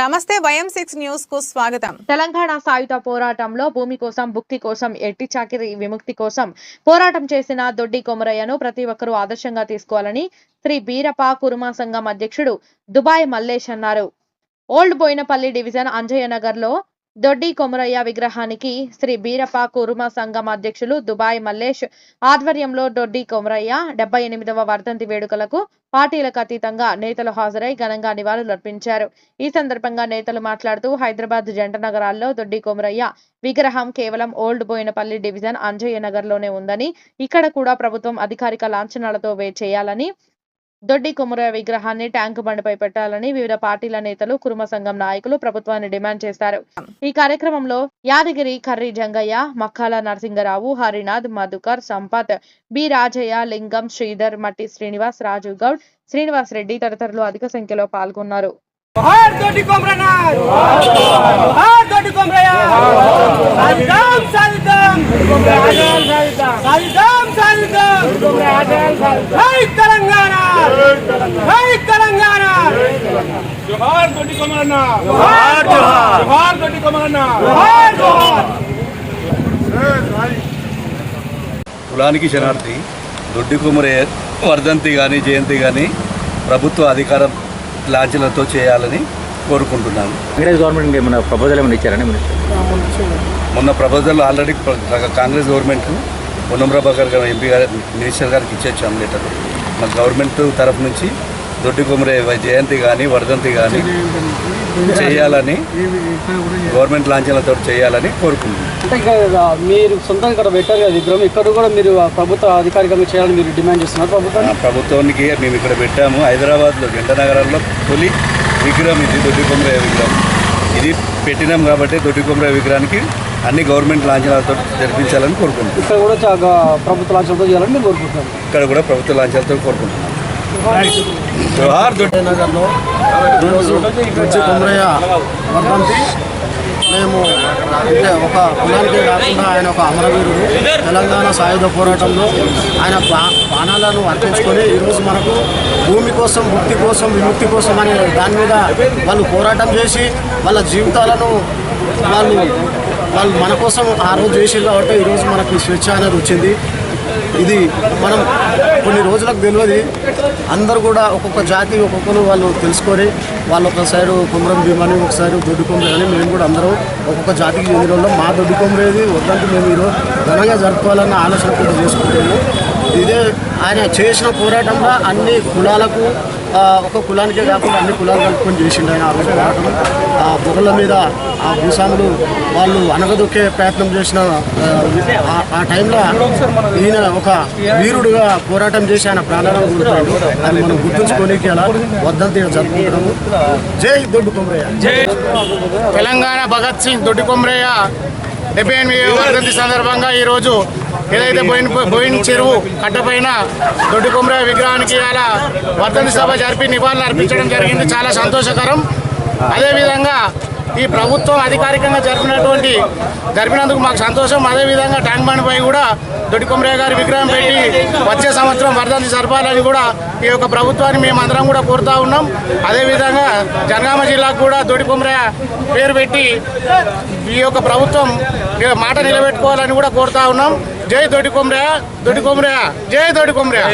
నమస్తే వయం సిక్స్ న్యూస్కు స్వాగతం. తెలంగాణ సాయుధ పోరాటంలో భూమి కోసం భుక్తి కోసం ఎట్టి చాకిరి విముక్తి కోసం పోరాటం చేసిన దొడ్డి కొమరయ్యను ప్రతి ఒక్కరూ ఆదర్శంగా తీసుకోవాలని శ్రీ బీరప కురుమా సంఘం అధ్యక్షుడు దుబాయ్ మల్లేష్ అన్నారు. ఓల్డ్ బోయినపల్లి డివిజన్ అంజయ్య నగర్లో దొడ్డి కొమరయ్య విగ్రహానికి శ్రీ బీరప్ప కురుమ సంఘం అధ్యక్షులు దుబాయ్ మల్లేష్ ఆధ్వర్యంలో దొడ్డి కొమరయ్య డెబ్బై ఎనిమిదవ వర్ధంతి వేడుకలకు పార్టీలకు అతీతంగా నేతలు హాజరై ఘనంగా నివాళులర్పించారు ఈ సందర్భంగా నేతలు మాట్లాడుతూ హైదరాబాద్ జంట నగరాల్లో దొడ్డి కొమరయ్య విగ్రహం కేవలం ఓల్డ్ బోయినపల్లి డివిజన్ అంజయ్య నగర్లోనే ఉందని ఇక్కడ కూడా ప్రభుత్వం అధికారిక లాంఛనాలతో వే చేయాలని దొడ్డి కుమర విగ్రహాన్ని ట్యాంక్ బండిపై పెట్టాలని వివిధ పార్టీల నేతలు కురుమ సంఘం నాయకులు ప్రభుత్వాన్ని డిమాండ్ చేశారు. ఈ కార్యక్రమంలో యాదగిరి కర్రి జంగయ్య మక్కాల నరసింగరావు హరినాథ్ మధుకర్ సంపత్ బి రాజయ్య లింగం శ్రీధర్ మట్టి శ్రీనివాస్ రాజు గౌడ్ శ్రీనివాస్ రెడ్డి తదితరులు అధిక సంఖ్యలో పాల్గొన్నారు. సాధిద్దాం జై తెలంగాణ! జోహార్ గొడ్డి జోహార్ జోహార్! జోహార్ గొడ్డి జోహార్ జోహార్! కులానికి శనార్థి దొడ్డి కుమరే వర్ధంతి కానీ జయంతి కానీ ప్రభుత్వ అధికార లాంఛనతో చేయాలని కోరుకుంటున్నాను. కాంగ్రెస్ గవర్నమెంట్ ఏమైనా ప్రపోజల్ ఏమైనా ఇచ్చారని మొన్న proposal already Congress government Ponnam Prabhakar గారు ఎంపీ గారు మినిస్టర్ గారికి ఇచ్చేచ్చాము లెటర్ మా గవర్నమెంట్ తరఫు నుంచి దొడ్డి కుమరే జయంతి కానీ వర్ధంతి కానీ చేయాలని గవర్నమెంట్ లాంఛలతో చేయాలని కోరుకుంటున్నాను అంటే ఇక్కడ మీరు సొంతంగా ఇక్కడ పెట్టారు కదా విగ్రహం ఇక్కడ కూడా మీరు ప్రభుత్వ అధికారికంగా చేయాలని మీరు డిమాండ్ చేస్తున్నారు ప్రభుత్వాన్ని? ఆ ప్రభుత్వానికి మేము ఇక్కడ పెట్టాము. హైదరాబాద్లో జంట నగరంలో తొలి విగ్రహం ఇది దొడ్డి కొమరయ్య విగ్రహం. ఇది పెట్టినాం కాబట్టి దొడ్డి కొమరయ్య విగ్రహానికి అన్ని గవర్నమెంట్ లాంఛనాలతో జరిపించాలని కోరుకుంటున్నాం. ఇక్కడ కూడా ప్రభుత్వ లాంఛనంతో చేయాలని మీరు కోరుకుంటున్నారు ఇక్కడ కూడా ప్రభుత్వ లాంఛనాలతో కోరుకుంటున్నాం. జోహార్ దొడ్డి నగర్లో ఈరోజు గుజ్జి కొమరయ్య వర్ధంతి. మేము అంటే ఒక కులానికే కాకుండా ఆయన ఒక అమరవీరుడు. తెలంగాణ సాయుధ పోరాటంలో ఆయన ప్రా- ప్రాణాలను అర్పించుకొని ఈరోజు మనకు భూమి కోసం ముక్తి కోసం విముక్తి కోసం అనే దాని మీద వాళ్ళు పోరాటం చేసి వాళ్ళ జీవితాలను వాళ్ళు వాళ్ళు మన కోసం ఆ రోజు చేసారు కాబట్టి ఈరోజు మనకు స్వేచ్ఛ అనేది వచ్చింది. ఇది మనం కొన్ని రోజులకు తెలియదు. అందరూ కూడా ఒక్కొక్క జాతి ఒక్కొక్కరు వాళ్ళు తెలుసుకొని వాళ్ళు ఒక సైడు కుమరం భీమని ఒక సైడు దొడ్డి అని మేము కూడా అందరూ ఒక్కొక్క జాతికి చెందిన వాళ్ళం. మా దొడ్డు కొమరేది వద్దంటే మేము ఈరోజు ఘనంగా జరుపుకోవాలన్న ఆలోచన కూడా చేసుకుంటాము ఇదే ఆయన చేసిన పోరాటంలో అన్ని కులాలకు ఒక కులానికే కాకుండా అన్ని కులాలు కలుపుకొని చేసిండు ఆయన ఆ రోజు పోరాటం. ఆ పొగల మీద ఆ భూస్వాములు వాళ్ళు అనగదొక్కే ప్రయత్నం చేసిన ఆ, టైంలో ఈయన ఒక వీరుడుగా పోరాటం చేసి ఆయన ప్రాణాలను కోల్పోయాడు. అది మనం గుర్తుంచుకోనికి అలా వద్దంతి జరుపుకుంటాము జై దొడ్డు కొమరయ్య. తెలంగాణ భగత్ సింగ్ దొడ్డి కొమరయ్య. డెబ్బై ఎనిమిది వర్ధంతి సందర్భంగా ఈరోజు ఏదైతే బోయిన్ బోయిన్ చెరువు కట్టపైన దొడ్డి కొమరయ్య విగ్రహానికి ఇలా వర్ధన సభ జరిపి నివాళులు అర్పించడం జరిగింది. చాలా సంతోషకరం. అదేవిధంగా ఈ ప్రభుత్వం అధికారికంగా జరిపినటువంటి జరిపినందుకు మాకు సంతోషం. అదేవిధంగా ట్యాంక్ బండ్ పై కూడా దొడ్డి గారి విగ్రహం పెట్టి వచ్చే సంవత్సరం వర్ధంతి జరపాలని కూడా ఈ యొక్క ప్రభుత్వాన్ని మేము అందరం కూడా కోరుతా ఉన్నాం. అదేవిధంగా జనగామ జిల్లాకు కూడా దొడ్డి పేరు పెట్టి ఈ యొక్క ప్రభుత్వం మాట నిలబెట్టుకోవాలని కూడా కోరుతా ఉన్నాం. జై దొడి కొమరయ్య దొడి కొమరయ్య జై దొడి కొమరయ్య